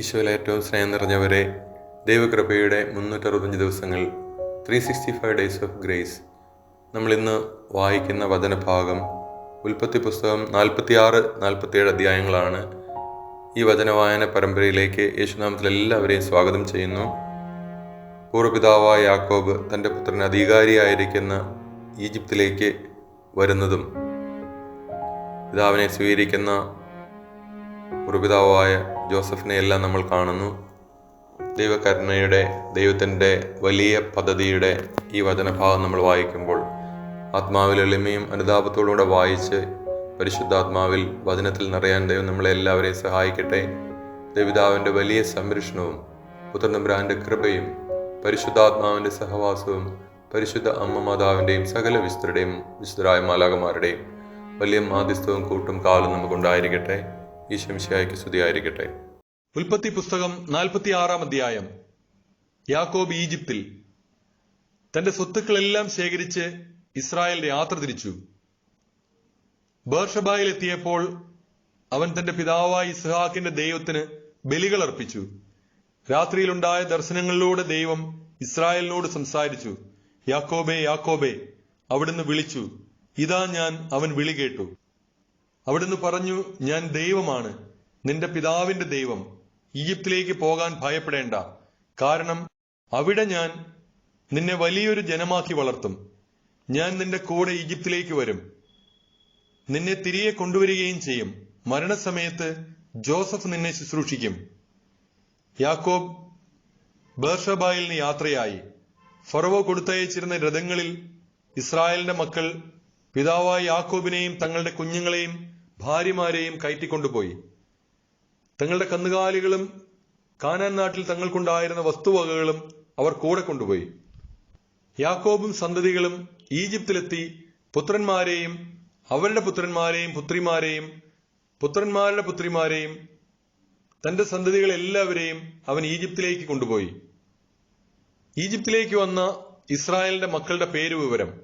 ഈശോയിൽ ഏറ്റവും സ്നേഹം നിറഞ്ഞവരെ ദൈവകൃപയുടെ മുന്നൂറ്ററുപത്തഞ്ച് ദിവസങ്ങൾ three sixty five days of grace നമ്മൾ ഇന്ന് വായിക്കുന്ന വചനഭാഗം ഉൽപ്പത്തി പുസ്തകം നാൽപ്പത്തിയാറ് നാൽപ്പത്തിയേഴ് അധ്യായങ്ങളാണ്. ഈ വചനവായന പരമ്പരയിലേക്ക് യേശുനാമത്തിൽ എല്ലാവരെയും സ്വാഗതം ചെയ്യുന്നു. പൂർവപിതാവായ യാക്കോബ് തന്റെ പുത്രന് അധികാരിയായിരിക്കുന്ന ഈജിപ്തിലേക്ക് വരുന്നതും പിതാവിനെ സ്വീകരിക്കുന്ന പൂർവപിതാവായ ജോസഫിനെ എല്ലാം നമ്മൾ കാണുന്നു. ദൈവകരുണയുടെ ദൈവത്തിന്റെ വലിയ പദ്ധതിയുടെ ഈ വചനഭാഗം നമ്മൾ വായിക്കുമ്പോൾ ആത്മാവിൽ എളിമയും അനുതാപത്തോടുകൂടെ വായിച്ച് പരിശുദ്ധാത്മാവിൽ വചനത്തിൽ നിറയാൻ ദൈവം നമ്മളെ എല്ലാവരെയും സഹായിക്കട്ടെ. ദേവിതാവിന്റെ വലിയ സംരക്ഷണവും പുത്രനമ്പുരാന്റെ കൃപയും പരിശുദ്ധാത്മാവിന്റെ സഹവാസവും പരിശുദ്ധ അമ്മ മാതാവിന്റെയും സകല വിശുദ്ധരുടെയും വിശുദ്ധരായ മാലാകമാരുടെയും വലിയ മാധ്യസ്ഥവും കൂട്ടും കാലും നമുക്കുണ്ടായിരിക്കട്ടെ. ഈശംശയായ്ക്ക് സ്തുതിയായിരിക്കട്ടെ. ഉൽപ്പത്തി പുസ്തകം നാൽപ്പത്തിയാറാം അധ്യായം. യാക്കോബ് ഈജിപ്തിൽ തന്റെ സ്വത്തുക്കളെല്ലാം ശേഖരിച്ച് ഇസ്രായേൽ യാത്ര തിരിച്ചു ബേർഷബായിൽ എത്തിയപ്പോൾ അവൻ തന്റെ പിതാവായ ഇസ്ഹാക്കിന്റെ ദൈവത്തിന് ബലികൾ അർപ്പിച്ചു. രാത്രിയിലുണ്ടായ ദർശനങ്ങളിലൂടെ ദൈവം ഇസ്രായേലിനോട് സംസാരിച്ചു. യാക്കോബേ യാക്കോബേ അവിടുന്ന് വിളിച്ചു. ഇതാ ഞാൻ അവൻ വിളി കേട്ടു. അവിടുന്ന് പറഞ്ഞു ഞാൻ ദൈവമാണ്. നിന്റെ പിതാവിന്റെ ദൈവം. ഈജിപ്തിലേക്ക് പോകാൻ ഭയപ്പെടേണ്ട. കാരണം അവിടെ ഞാൻ നിന്നെ വലിയൊരു ജനമാക്കി വളർത്തും. ഞാൻ നിന്റെ കൂടെ ഈജിപ്തിലേക്ക് വരും. നിന്നെ തിരികെ കൊണ്ടുവരികയും ചെയ്യും. മരണസമയത്ത് ജോസഫ് നിന്നെ ശുശ്രൂഷിക്കും. യാക്കോബ് ബേർഷബായിൽ നിന്ന് യാത്രയായി. ഫറവോ കൊടുത്തയച്ചിരുന്ന രഥങ്ങളിൽ ഇസ്രായേലിന്റെ മക്കൾ പിതാവായ യാക്കോബിനെയും തങ്ങളുടെ കുഞ്ഞുങ്ങളെയും ഭാര്യമാരെയും കയറ്റിക്കൊണ്ടുപോയി. തങ്ങളുടെ കന്നുകാലികളും കാനാൻ നാട്ടിൽ തങ്ങൾക്കുണ്ടായിരുന്ന വസ്തുവകകളും അവർ കൂടെ കൊണ്ടുപോയി. യാക്കോബും സന്തതികളും ഈജിപ്തിലെത്തി പുത്രന്മാരെയും അവരുടെ പുത്രന്മാരെയും പുത്രിമാരെയും പുത്രന്മാരുടെ പുത്രിമാരെയും തന്റെ സന്തതികളെല്ലാവരെയും അവൻ ഈജിപ്തിലേക്ക് കൊണ്ടുപോയി. ഈജിപ്തിലേക്ക് വന്ന ഇസ്രായേലിന്റെ മക്കളുടെ പേര് വിവരം.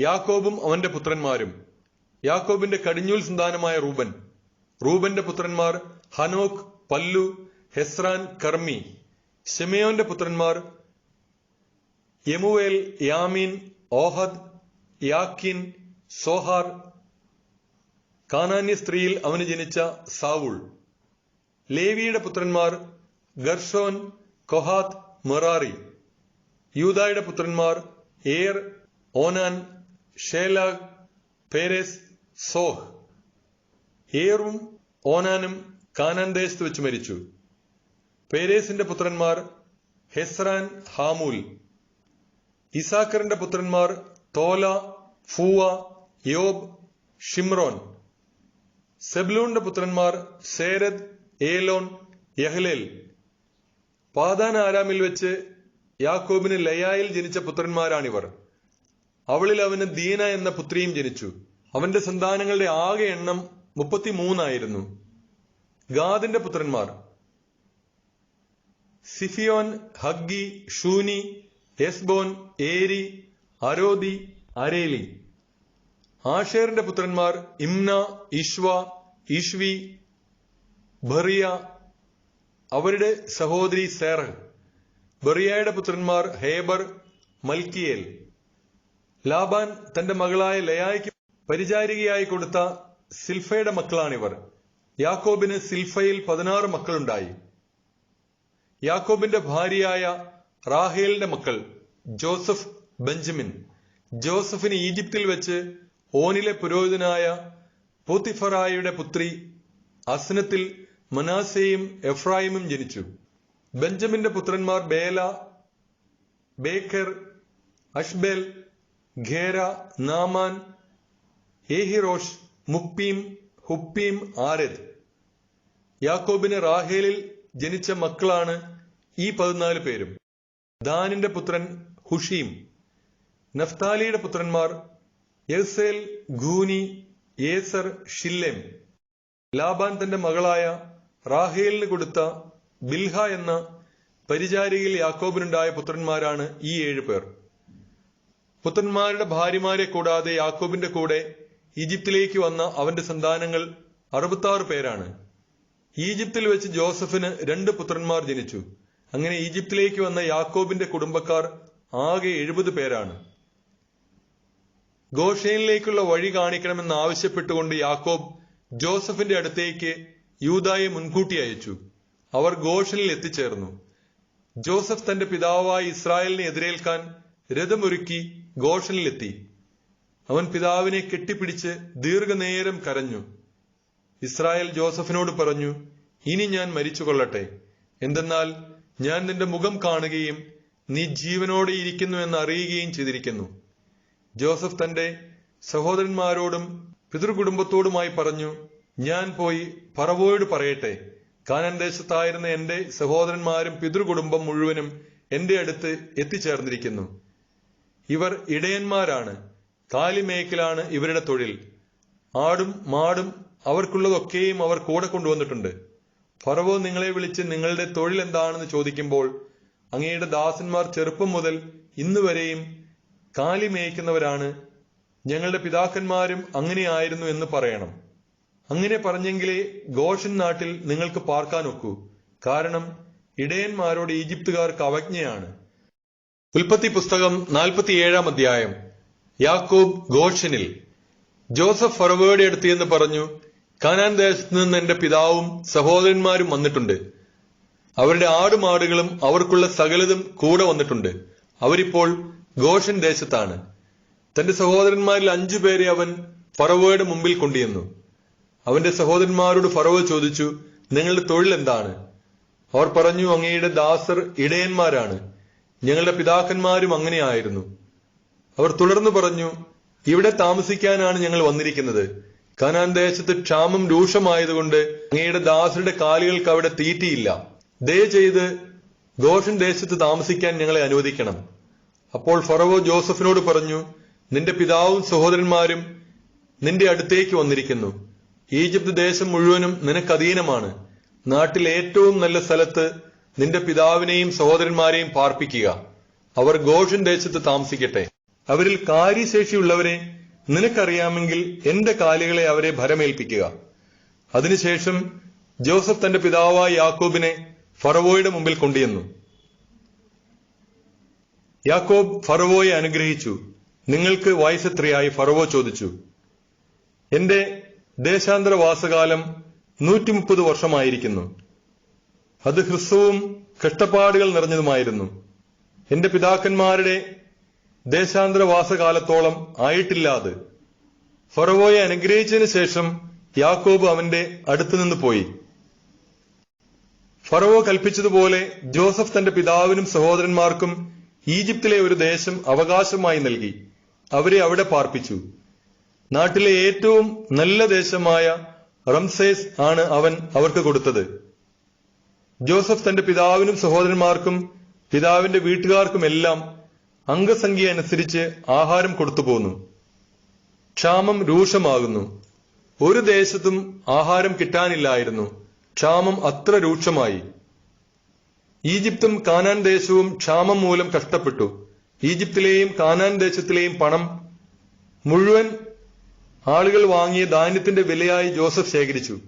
യാക്കോബും അവന്റെ പുത്രന്മാരും. യാക്കോബിന്റെ കടിഞ്ഞൂൽ സന്താനമായ റൂബൻ. റൂബന്റെ പുത്രന്മാർ ഹനോക് പല്ലു ഹെസ്രാൻ കർമ്മി. ഷെമയോന്റെ പുത്രന്മാർ യമുവേൽ യാമീൻ ഓഹദ് യാക്കിൻ സോഹാർ. കാനാന്യ സ്ത്രീയിൽ അവന് ജനിച്ച സാവുൾ. ലേവിയുടെ പുത്രന്മാർ ഗർഷോൻ കൊഹാത്ത് മൊറാറി. യൂതായുടെ പുത്രന്മാർ ഏർ ഓനാൻ ഷേലാഗ് പേരസ് സോഹ്. ഏറും ഓനാനും കാനാൻ ദേശത്ത് വെച്ച് മരിച്ചു. പേരേസിന്റെ പുത്രന്മാർ ഹെസ്രാൻ ഹാമൂൽ. ഇസാക്കറിന്റെ പുത്രന്മാർ തോല ഫൂവ യോബ് ഷിംറോൻ സെബ്ലൂണിന്റെ പുത്രന്മാർ സേരദ് ഏലോൻ യഹ്ലേൽ. പാതാൻ ആരാമിൽ വെച്ച് യാക്കോബിന് ലയായിൽ ജനിച്ച പുത്രന്മാരാണിവർ. അവളിൽ അവന് ദീന എന്ന പുത്രിയും ജനിച്ചു. അവന്റെ സന്താനങ്ങളുടെ ആകെ എണ്ണം മുപ്പത്തിമൂന്നായിരുന്നു. ഗാദിന്റെ പുത്രന്മാർ. സിഫിയോൻ ഹഗ്ഗി ഷൂനി എസ്ബോൻ ഏരി അരോദി അരേലി. ആഷേറിന്റെ പുത്രന്മാർ ഇംന ഇഷ്വ ഇഷ്വി ബറിയ അവരുടെ സഹോദരി സേറഹ്. ബറിയയുടെ പുത്രന്മാർ ഹേബർ മൽക്കിയേൽ. ലാബാൻ തന്റെ മകളായ ലയായ്ക്ക് പരിചാരികയായി കൊടുത്ത സിൽഫയുടെ മക്കളാണിവർ. യാക്കോബിന് സിൽഫയിൽ പതിനാറ് മക്കളുണ്ടായി. യാക്കോബിന്റെ ഭാര്യയായ റാഹേലിന്റെ മക്കൾ ജോസഫ് ബെഞ്ചമിൻ. ജോസഫിന് ഈജിപ്തിൽ വെച്ച് ഓനിലെ പുരോഹിതനായ പൂത്തിഫറായുടെ പുത്രി അസ്നത്തിൽ മനാസയും എഫ്രായിമും ജനിച്ചു. ബെഞ്ചമിന്റെ പുത്രന്മാർ Bela Becher Ashbel Gera Naaman Ehi Rosh Muppim Huppim Ard. യാക്കോബിന് റാഹേലിൽ ജനിച്ച മക്കളാണ് ഈ പതിനാല് പേരും. ദാനിന്റെ പുത്രൻ ഹുഷീം നഫ്താലിയുടെ പുത്രന്മാർ എൽസേൽ ഖൂനി ഏസർ ഷില്ലേം. ലാബാൻ തന്റെ മകളായ റാഹേലിന് കൊടുത്ത ബിൽഹ എന്ന പരിചാരികയിൽ യാക്കോബിനുണ്ടായ പുത്രന്മാരാണ് ഈ ഏഴു പേർ. പുത്രന്മാരുടെ ഭാര്യമാരെ കൂടാതെ യാക്കോബിന്റെ കൂടെ ഈജിപ്തിലേക്ക് വന്ന അവന്റെ സന്താനങ്ങൾ അറുപത്താറ് പേരാണ്. ഈജിപ്തിൽ വെച്ച് ജോസഫിന് രണ്ട് പുത്രന്മാർ ജനിച്ചു. അങ്ങനെ ഈജിപ്തിലേക്ക് വന്ന യാക്കോബിന്റെ കുടുംബക്കാർ ആകെ എഴുപത് പേരാണ്. ഗോഷേനിലേക്കുള്ള വഴി കാണിക്കണമെന്ന് ആവശ്യപ്പെട്ടുകൊണ്ട് യാക്കോബ് ജോസഫിന്റെ അടുത്തേക്ക് യൂതായെ മുൻകൂട്ടി അയച്ചു. അവർ ഗോഷനിൽ എത്തിച്ചേർന്നു. ജോസഫ് തന്റെ പിതാവായ ഇസ്രായേലിനെ എതിരേൽക്കാൻ രഥമൊരുക്കി ഗോഷനിലെത്തി. അവൻ പിതാവിനെ കെട്ടിപ്പിടിച്ച് ദീർഘനേരം കരഞ്ഞു. ഇസ്രായേൽ ജോസഫിനോട് പറഞ്ഞു ഇനി ഞാൻ മരിച്ചു കൊള്ളട്ടെ എന്തെന്നാൽ ഞാൻ നിന്റെ മുഖം കാണുകയും നീ ജീവനോടെ ഇരിക്കുന്നു എന്ന് അറിയുകയും ചെയ്തിരിക്കുന്നു. ജോസഫ് തന്റെ സഹോദരന്മാരോടും പിതൃകുടുംബത്തോടുമായി പറഞ്ഞു ഞാൻ പോയി പറവോയോട് പറയട്ടെ. കാനൻ ദേശത്തായിരുന്ന എന്റെ സഹോദരന്മാരും പിതൃകുടുംബം മുഴുവനും എന്റെ അടുത്ത് എത്തിച്ചേർന്നിരിക്കുന്നു. ഇവർ ഇടയന്മാരാണ്. കാലിമേക്കലാണ് ഇവരുടെ തൊഴിൽ. ആടും മാടും അവർക്കുള്ളതൊക്കെയും അവർ കൂടെ കൊണ്ടുവന്നിട്ടുണ്ട്. ഫറവോ നിങ്ങളെ വിളിച്ച് നിങ്ങളുടെ തൊഴിൽ എന്താണെന്ന് ചോദിക്കുമ്പോൾ അങ്ങയുടെ ദാസന്മാർ ചെറുപ്പം മുതൽ ഇന്ന് വരെയും കാലി മേയ്ക്കുന്നവരാണ്. ഞങ്ങളുടെ പിതാക്കന്മാരും അങ്ങനെയായിരുന്നു എന്ന് പറയണം. അങ്ങനെ പറഞ്ഞെങ്കിലേ ഗോഷൻ നാട്ടിൽ നിങ്ങൾക്ക് പാർക്കാനൊക്കൂ. കാരണം ഇടയന്മാരോട് ഈജിപ്തുകാർക്ക് അവജ്ഞയാണ്. ഉൽപ്പത്തി പുസ്തകം നാൽപ്പത്തിയേഴാം അധ്യായം. യാക്കോബ് ഗോഷനിൽ ജോസഫ് ഫറവേഡ് എടുത്തിയെന്ന് പറഞ്ഞു കാനാൻ ദേശത്ത് നിന്ന് എന്റെ പിതാവും സഹോദരന്മാരും വന്നിട്ടുണ്ട്. അവരുടെ ആടുമാടുകളും അവർക്കുള്ള സകലതും കൂടെ വന്നിട്ടുണ്ട്. അവരിപ്പോൾ ഗോഷൻ ദേശത്താണ്. തന്റെ സഹോദരന്മാരിൽ അഞ്ചു പേരെ അവൻ ഫറവോയുടെ മുമ്പിൽ കൊണ്ടുവന്നു അവന്റെ സഹോദരന്മാരോട് ഫറവോ ചോദിച്ചു നിങ്ങളുടെ തൊഴിൽ എന്താണ്? അവർ പറഞ്ഞു അങ്ങയുടെ ദാസർ ഇടയന്മാരാണ്. ഞങ്ങളുടെ പിതാക്കന്മാരും അങ്ങനെയായിരുന്നു. അവർ തുടർന്നു പറഞ്ഞു ഇവിടെ താമസിക്കാനാണ് ഞങ്ങൾ വന്നിരിക്കുന്നത്. കനാൻ ദേശത്ത് ക്ഷാമം രൂക്ഷമായതുകൊണ്ട് അങ്ങയുടെ ദാസരുടെ കാലുകൾക്ക് അവിടെ തീറ്റിയില്ല. ദയ ചെയ്ത് ഗോഷൻ ദേശത്ത് താമസിക്കാൻ ഞങ്ങളെ അനുവദിക്കണം. അപ്പോൾ ഫറവോ ജോസഫിനോട് പറഞ്ഞു നിന്റെ പിതാവും സഹോദരന്മാരും നിന്റെ അടുത്തേക്ക് വന്നിരിക്കുന്നു. ഈജിപ്ത് ദേശം മുഴുവനും നിനക്ക് അധീനമാണ് നാട്ടിൽ ഏറ്റവും നല്ല സ്ഥലത്ത് നിന്റെ പിതാവിനെയും സഹോദരന്മാരെയും പാർപ്പിക്കുക. അവർ ഗോഷൻ ദേശത്ത് താമസിക്കട്ടെ. അവരിൽ കാര്യശേഷിയുള്ളവരെ നിനക്കറിയാമെങ്കിൽ എന്റെ കാലുകളെ അവരെ ഭരമേൽപ്പിക്കുക. അതിനുശേഷം ജോസഫ് തന്റെ പിതാവായ യാക്കോബിനെ ഫറവോയുടെ മുമ്പിൽ കൊണ്ടുവന്നു യാക്കോബ് ഫറവോയെ അനുഗ്രഹിച്ചു. നിങ്ങൾക്ക് വയസ്സെത്രയായി ഫറവോ ചോദിച്ചു. എന്റെ ദേശാന്തര വാസകാലം നൂറ്റി മുപ്പത് വർഷമായിരിക്കുന്നു. അത് ഹ്രസ്വവും കഷ്ടപ്പാടുകൾ നിറഞ്ഞതുമായിരുന്നു. എന്റെ പിതാക്കന്മാരുടെ ദേശാന്തര കാലത്തോളം ആയിട്ടില്ലാതെ ഫറവോയെ അനുഗ്രഹിച്ചതിന് ശേഷം യാക്കോബ് അവന്റെ അടുത്തുനിന്ന് പോയി. ഫറവോ കൽപ്പിച്ചതുപോലെ ജോസഫ് തന്റെ പിതാവിനും സഹോദരന്മാർക്കും ഈജിപ്തിലെ ഒരു ദേശം അവകാശമായി നൽകി. അവരെ അവിടെ പാർപ്പിച്ചു. നാട്ടിലെ ഏറ്റവും നല്ല ദേശമായ റംസേസ് ആണ് അവൻ അവർക്ക് കൊടുത്തത്. ജോസഫ് തന്റെ പിതാവിനും സഹോദരന്മാർക്കും പിതാവിന്റെ വീട്ടുകാർക്കുമെല്ലാം അംഗസംഖ്യ അനുസരിച്ച് ആഹാരം കൊടുത്തു പോന്നു. ക്ഷാമം രൂക്ഷമാകുന്നു. ഒരു ദേശത്തും ആഹാരം കിട്ടാനില്ലായിരുന്നു. ക്ഷാമം അത്ര രൂക്ഷമായി. ഈജിപ്തും കാനാൻ ദേശവും ക്ഷാമം മൂലം കഷ്ടപ്പെട്ടു. ഈജിപ്തിലെയും കാനാൻ ദേശത്തിലെയും പണം മുഴുവൻ ആളുകൾ വാങ്ങിയ ധാന്യത്തിന്റെ വിലയായി ജോസഫ് ശേഖരിച്ചു.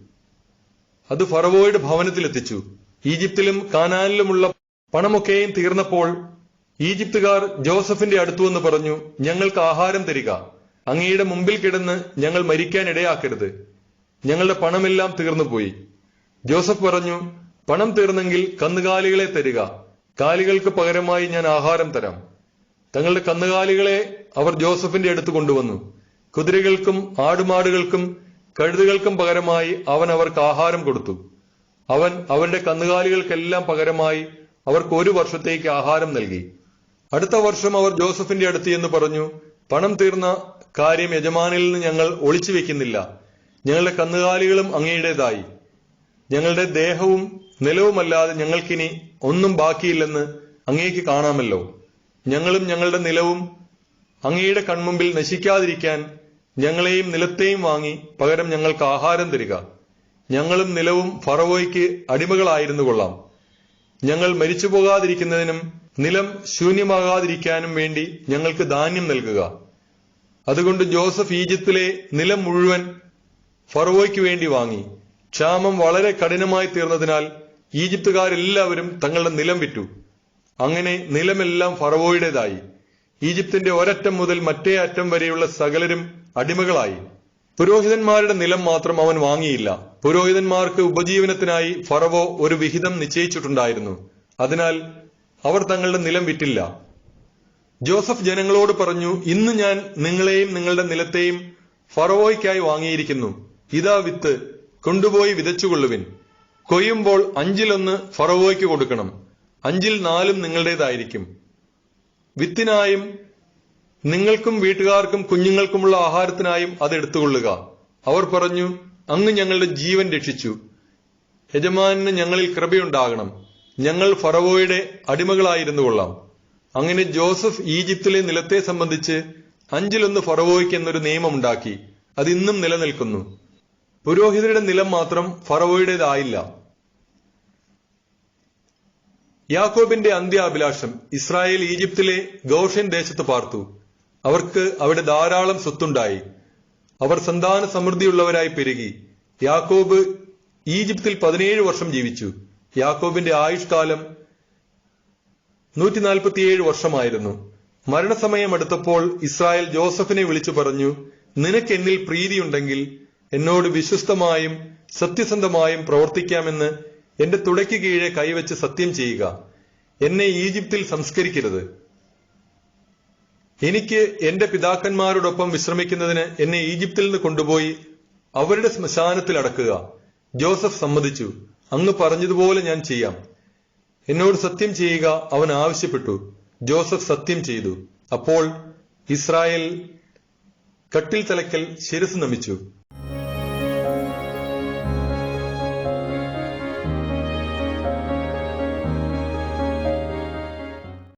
അത് ഫറവോയുടെ ഭവനത്തിലെത്തിച്ചു. ഈജിപ്തിലും കാനാനിലുമുള്ള പണമൊക്കെയും തീർന്നപ്പോൾ ഈജിപ്തുകാർ ജോസഫിന്റെ അടുത്തു വന്ന് പറഞ്ഞു ഞങ്ങൾക്ക് ആഹാരം തരിക. അങ്ങയുടെ മുമ്പിൽ കിടന്ന് ഞങ്ങൾ മരിക്കാൻ ഇടയാക്കരുത്. ഞങ്ങളുടെ പണമെല്ലാം തീർന്നുപോയി. ജോസഫ് പറഞ്ഞു പണം തീർന്നെങ്കിൽ കന്നുകാലികളെ തരിക. കാലികൾക്ക് പകരമായി ഞാൻ ആഹാരം തരാം. തങ്ങളുടെ കന്നുകാലികളെ അവർ ജോസഫിന്റെ അടുത്ത് കൊണ്ടുവന്നു. കുതിരകൾക്കും ആടുമാടുകൾക്കും കഴുതുകൾക്കും പകരമായി അവൻ അവർക്ക് ആഹാരം കൊടുത്തു. അവൻ അവരുടെ കന്നുകാലികൾക്കെല്ലാം പകരമായി അവർക്ക് ഒരു വർഷത്തേക്ക് ആഹാരം നൽകി. അടുത്ത വർഷം അവർ ജോസഫിന്റെ അടുത്ത് എന്ന് പറഞ്ഞു പണം തീർന്ന കാര്യം യജമാനിൽ നിന്ന് ഞങ്ങൾ ഒളിച്ചു വെക്കുന്നില്ല. ഞങ്ങളുടെ കന്നുകാലികളും അങ്ങയുടേതായി. ഞങ്ങളുടെ ദേഹവും നിലവുമല്ലാതെ ഞങ്ങൾക്കിനി ഒന്നും ബാക്കിയില്ലെന്ന് അങ്ങേക്ക് കാണാമല്ലോ. ഞങ്ങളും ഞങ്ങളുടെ നിലവും അങ്ങയുടെ കൺമുമ്പിൽ നശിക്കാതിരിക്കാൻ ഞങ്ങളെയും നിലത്തെയും വാങ്ങി പകരം ഞങ്ങൾക്ക് ആഹാരം തരിക. ഞങ്ങളും നിലവും ഫറവോയ്ക്ക് അടിമകളായിരുന്നു കൊള്ളാം. ഞങ്ങൾ മരിച്ചു പോകാതിരിക്കുന്നതിനും നിലം ശൂന്യമാകാതിരിക്കാനും വേണ്ടി ഞങ്ങൾക്ക് ധാന്യം നൽകുക. അതുകൊണ്ട് ജോസഫ് ഈജിപ്തിലെ നിലം മുഴുവൻ ഫറവോയ്ക്ക് വേണ്ടി വാങ്ങി. ക്ഷാമം വളരെ കഠിനമായി തീർന്നതിനാൽ ഈജിപ്തുകാരെല്ലാവരും തങ്ങളുടെ നിലം വിറ്റു. അങ്ങനെ നിലമെല്ലാം ഫറവോയുടേതായി ഈജിപ്തിന്റെ ഒരറ്റം മുതൽ മറ്റേ അറ്റം വരെയുള്ള സകലരും അടിമകളായി. പുരോഹിതന്മാരുടെ നിലം മാത്രം അവൻ വാങ്ങിയില്ല. പുരോഹിതന്മാർക്ക് ഉപജീവനത്തിനായി ഫറവോ ഒരു വിഹിതം നിശ്ചയിച്ചിട്ടുണ്ടായിരുന്നു. അതിനാൽ അവർ തങ്ങളുടെ നിലം വിറ്റില്ല. ജോസഫ് ജനങ്ങളോട് പറഞ്ഞു ഇന്ന് ഞാൻ നിങ്ങളെയും നിങ്ങളുടെ നിലത്തെയും ഫറവോയ്ക്കായി വാങ്ങിയിരിക്കുന്നു. ഇതാ വിത്ത് കൊണ്ടുപോയി വിതച്ചുകൊള്ളുവിൻ. കൊയ്യുമ്പോൾ അഞ്ചിലൊന്ന് ഫറവോയ്ക്ക് കൊടുക്കണം. അഞ്ചിൽ നാലും നിങ്ങളുടേതായിരിക്കും. വിത്തിനായും നിങ്ങൾക്കും വീട്ടുകാർക്കും കുഞ്ഞുങ്ങൾക്കുമുള്ള ആഹാരത്തിനായും അത് എടുത്തുകൊള്ളുക. അവർ പറഞ്ഞു അങ്ങ് ഞങ്ങളുടെ ജീവൻ രക്ഷിച്ചു. യജമാനന് ഞങ്ങളിൽ കൃപയുണ്ടാകണം. ഞങ്ങൾ ഫറവോയുടെ അടിമകളായിരുന്നു കൊള്ളാം. അങ്ങനെ ജോസഫ് ഈജിപ്തിലെ നിലത്തെ സംബന്ധിച്ച് അഞ്ചിലൊന്ന് ഫറവോയ്ക്ക് എന്നൊരു നിയമമുണ്ടാക്കി. അത് ഇന്നും നിലനിൽക്കുന്നു. പുരോഹിതരുടെ നിലം മാത്രം ഫറവോയുടേതായില്ല. യാക്കോബിന്റെ അന്ത്യാഭിലാഷം ഇസ്രായേൽ ഈജിപ്തിലെ ഗോഷൻ ദേശത്ത് പാർത്തു. അവർക്ക് അവിടെ ധാരാളം സ്വത്തുണ്ടായി. അവർ സന്താന സമൃദ്ധിയുള്ളവരായി പെരുകി. യാക്കോബ് ഈജിപ്തിൽ പതിനേഴ് വർഷം ജീവിച്ചു. യാക്കോബിന്റെ ആയുഷ്കാലം നൂറ്റി നാൽപ്പത്തിയേഴ് വർഷമായിരുന്നു. മരണസമയം അടുത്തപ്പോൾ ഇസ്രായേൽ ജോസഫിനെ വിളിച്ചു പറഞ്ഞു നിനക്ക് എന്നിൽ പ്രീതിയുണ്ടെങ്കിൽ എന്നോട് വിശ്വസ്തമായും സത്യസന്ധമായും പ്രവർത്തിക്കാമെന്ന് എന്റെ തുടയ്ക്ക് കീഴെ കൈവച്ച് സത്യം ചെയ്യുക. എന്നെ ഈജിപ്തിൽ സംസ്കരിക്കരുത്. എനിക്ക് എന്റെ പിതാക്കന്മാരോടൊപ്പം വിശ്രമിക്കുന്നതിന് എന്നെ ഈജിപ്തിൽ നിന്ന് കൊണ്ടുപോയി അവരുടെ ശ്മശാനത്തിൽ അടക്കുക. ജോസഫ് സമ്മതിച്ചു. അങ്ങ് പറഞ്ഞതുപോലെ ഞാൻ ചെയ്യാം. എന്നോട് സത്യം ചെയ്യുക അവൻ ആവശ്യപ്പെട്ടു. ജോസഫ് സത്യം ചെയ്തു. അപ്പോൾ ഇസ്രായേൽ കട്ടിൽ തലക്കൽ ശിരസ് നമിച്ചു.